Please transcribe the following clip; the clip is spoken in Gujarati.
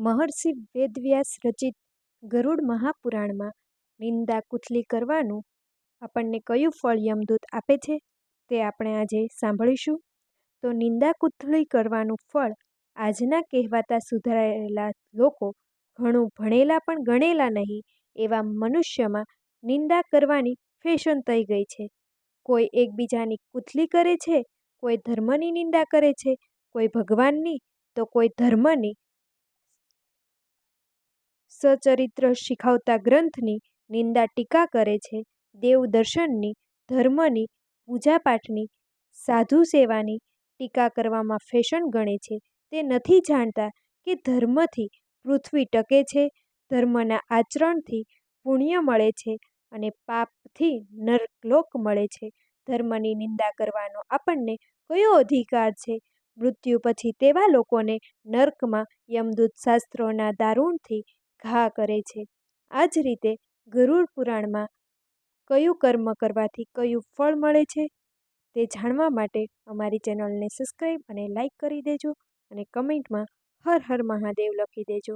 મહર્ષિ વેદવ્યાસ રચિત ગરુડ મહાપુરાણમાં નિંદા કુથલી કરવાનું આપણને કયું ફળ યમદૂત આપે છે તે આપણે આજે સાંભળીશું. તો નિંદા કુથલી કરવાનું ફળ આજના કહેવાતા સુધારેલા લોકો ઘણું ભણેલા પણ ગણેલા નહીં એવા મનુષ્યમાં નિંદા કરવાની ફેશન થઈ ગઈ છે. કોઈ એકબીજાની કુથલી કરે છે, કોઈ ધર્મની નિંદા કરે છે, કોઈ ભગવાનની તો કોઈ ધર્મની. સચ્ચરિત્ર શીખવતા ગ્રંથની નિંદા ટીકા કરે છે. દેવદર્શનની, ધર્મની, પૂજાપાઠની, સાધુ સેવાની ટીકા કરવામાં ફેશન ગણે છે. તે નથી જાણતા કે ધર્મથી પૃથ્વી ટકે છે, ધર્મના આચરણથી પુણ્ય મળે છે અને પાપથી નરકલોક મળે છે. ધર્મની નિંદા કરવાનો આપણને કયો અધિકાર છે? મૃત્યુ પછી તેવા લોકોને નર્કમાં યમદૂત શાસ્ત્રોના દારૂણથી ઘા કરે છે. આ જ રીતે ગરુડ પુરાણમાં કયું કર્મ કરવાથી કયું ફળ મળે છે તે જાણવા માટે અમારી ચેનલને સબસ્ક્રાઈબ અને લાઈક કરી દેજો અને કમેન્ટમાં હર હર મહાદેવ લખી દેજો.